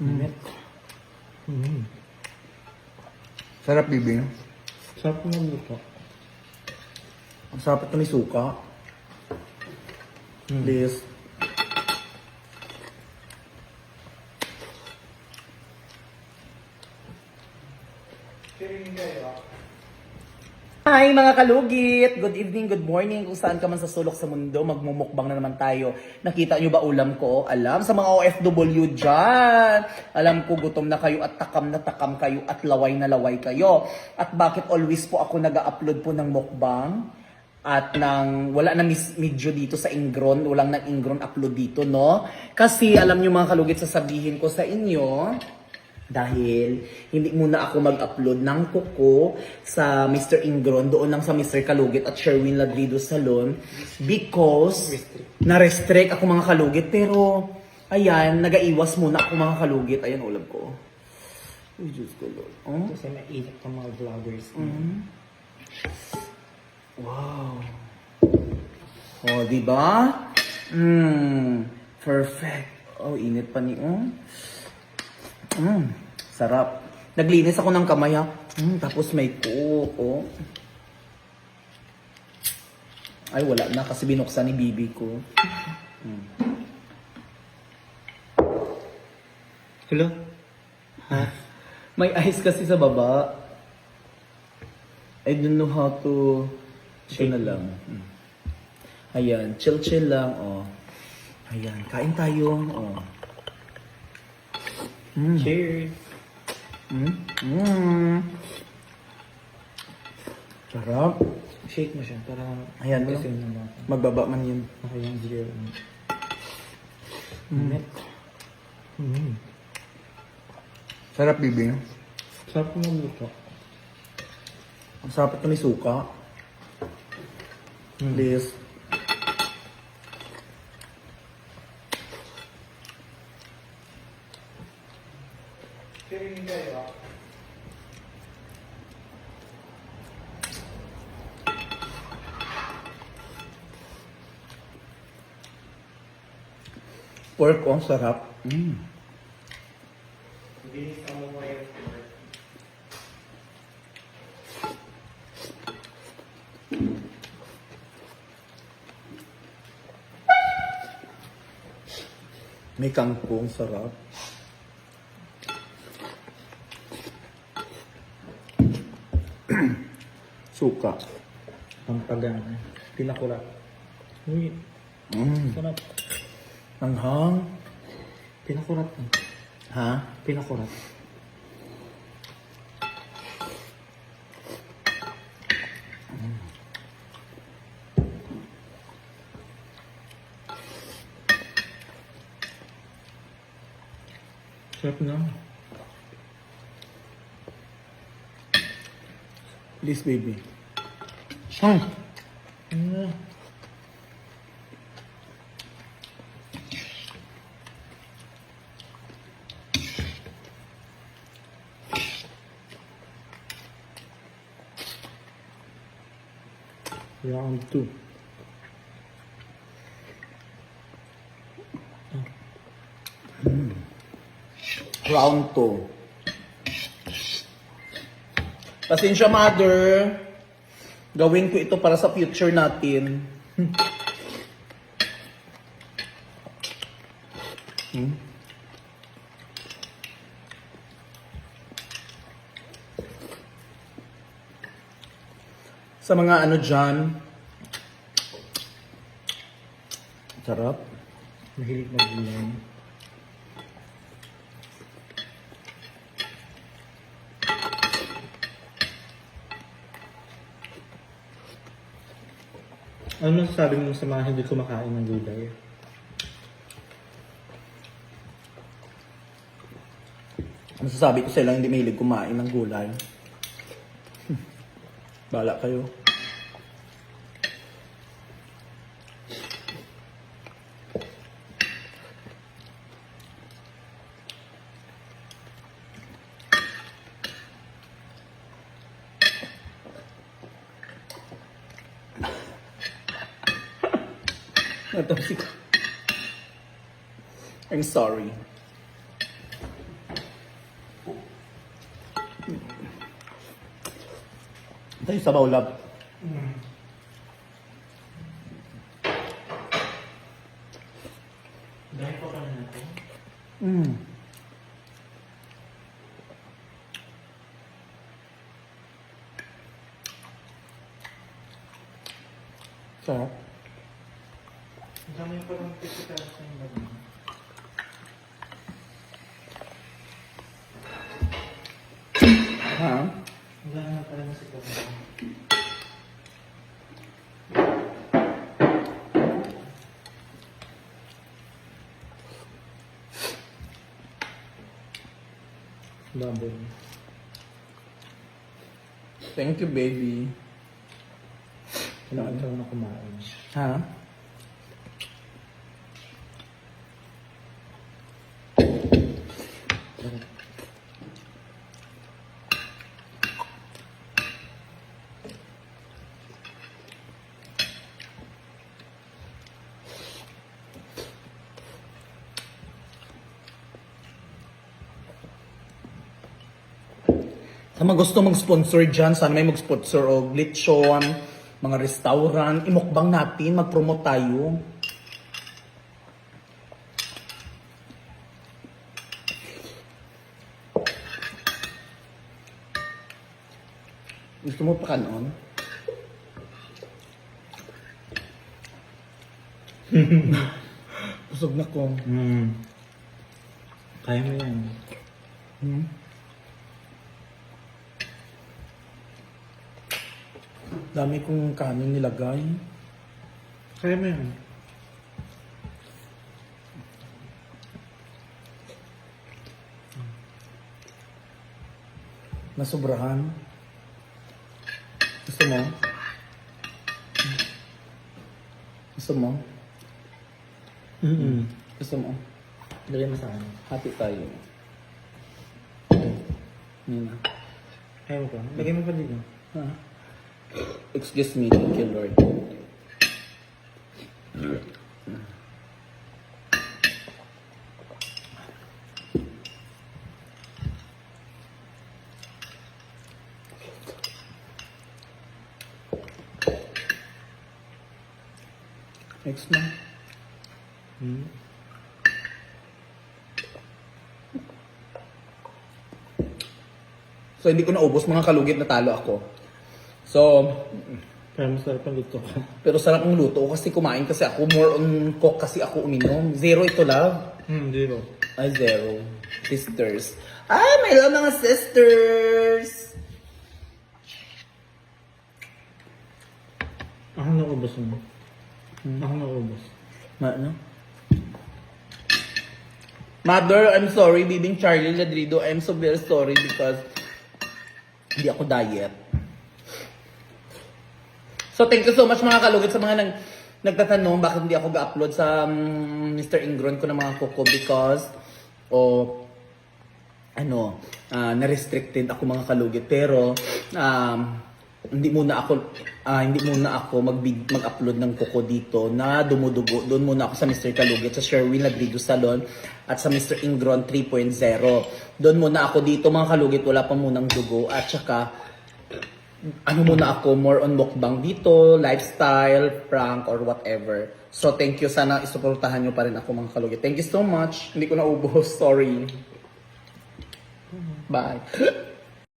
Mm. Mm. Sarap, bibi. Sarap ng luto. Ang sarap ito ni Suka. Mm. Please. Hi mga kalugit! Good evening, good morning. Kung saan ka man sa sulok sa mundo, magmumukbang na naman tayo. Nakita nyo ba ulam ko? Alam, sa mga OFW dyan. Alam ko gutom na kayo at takam na takam kayo at laway na laway kayo. At bakit always po ako nag upload po ng mukbang? At nang wala na medyo dito sa Ingron, walang nang Ingron upload dito, no? Kasi alam nyo mga kalugit, sasabihin ko sa inyo, dahil hindi muna ako mag-upload ng kuko sa Mr. Ingron, doon lang sa Mr. Kalugit at Sherwin Ladrido Salon because na-restrict ako mga kalugit. Pero, ayan, nagaiwas muna ako mga kalugit. Ayan, ulam ko. Uy, Diyos ko, Lord. Oh? Kasi mainit ang mga vloggers. Mm. Wow. Oh, di ba? Mm, perfect. Oh, init pa ni oh. Mm, sarap. Naglinis ako ng kamay ha. Mm, tapos may cook, oh. Ay, wala na kasi binuksan ni bibi ko. Mm. Hello? Ha? May ice kasi sa baba. I don't know how to... Ito na lang. Mm. Ayan, chill-chill lang, oh. Ayan, kain tayo, oh. Mm. Cheers! Mm. Mm. Sarap. Shake mo siya para Ayan, kasi no? naman. Magbaba man yun. Okay yung zero. Mm. Mm. Sarap, bibi. Sarap ng luto. Ang sarap ito ni Suka. Mm. Please. Pork, oh, sarap. Mm. May kangkong, sarap. Suka. Pampagang. Pinakulat. Uy, Mm. sarap. Anghang. Pinakulat. Ha? Pinakulat. Sarap na. Please, baby. Hmm. Mm. Round 2. Round 2. Pasensya, mother. Gawin ko ito para sa future natin. Hmm. Sa mga ano dyan. Sarap. Mahilig mag-gulay. Ano sabi mo sa mga hindi kumakain ng gulay? Masasabi ko sa ilang hindi mahilig kumain ng gulay. Hmm. Bala kayo. Natasik. I'm sorry. Ito yung sabaw lab. Mm. Dahil pa pala natin. Mm. Sarap. Dami pa lang pipitaas sa inyo. Ha? Dami na pala sa inyo. Baboy. Thank you, baby. Kailangan ka na kumain. Ha? Sa mga gusto mag-sponsor dyan, sana may mag-sponsor o lechon, mga restaurant, imukbang natin, mag-promote tayo. Gusto mo pa kanon? Busog na ko. Hmm. Kaya mo yan. Hmm? Dami kong kanin nilagay. Kaya mo yan. Nasobrahan. Gusto mo? Gusto mo? Mm-mm. Gusto mo? Lagay mo sa akin. Hati tayo. Nina. Mo pa. Lagay mo pa dito. Ha? Excuse me, thank you, Lord. Next na. Hmm. So, hindi ko naubos mga kalugit na talo ako. So, Kaya masarap ang luto ko. pero sarap ng luto ko kasi kumain kasi ako. More on cook kasi ako uminom. Zero ito, love. Hmm, zero. Ay, zero. Sisters. Ay, may love mga sisters! Ako naubos mo. Ako naubos. Ma, ano? Mother, I'm sorry. Bibing Charlie Ladrido, I'm so very sorry because hindi ako diet. So, thank you so much mga kalugit sa mga nag nagtatanong bakit hindi ako ga-upload sa um, Mr. Ingron ko ng mga kuko because o ano, ah, na-restricted ako mga kalugit pero um, hindi muna ako ah, hindi muna ako mag mag-upload ng kuko dito na dumudugo. Doon muna ako sa Mr. Kalugit sa Sherwin Ladrido Salon at sa Mr. Ingron 3.0. Doon muna ako dito mga kalugit, wala pa munang dugo at saka ano muna ako, more on mukbang dito, lifestyle, prank, or whatever. So, thank you. Sana isuportahan nyo pa rin ako mga kalugit. Thank you so much. Hindi ko na ubos. Sorry. Bye.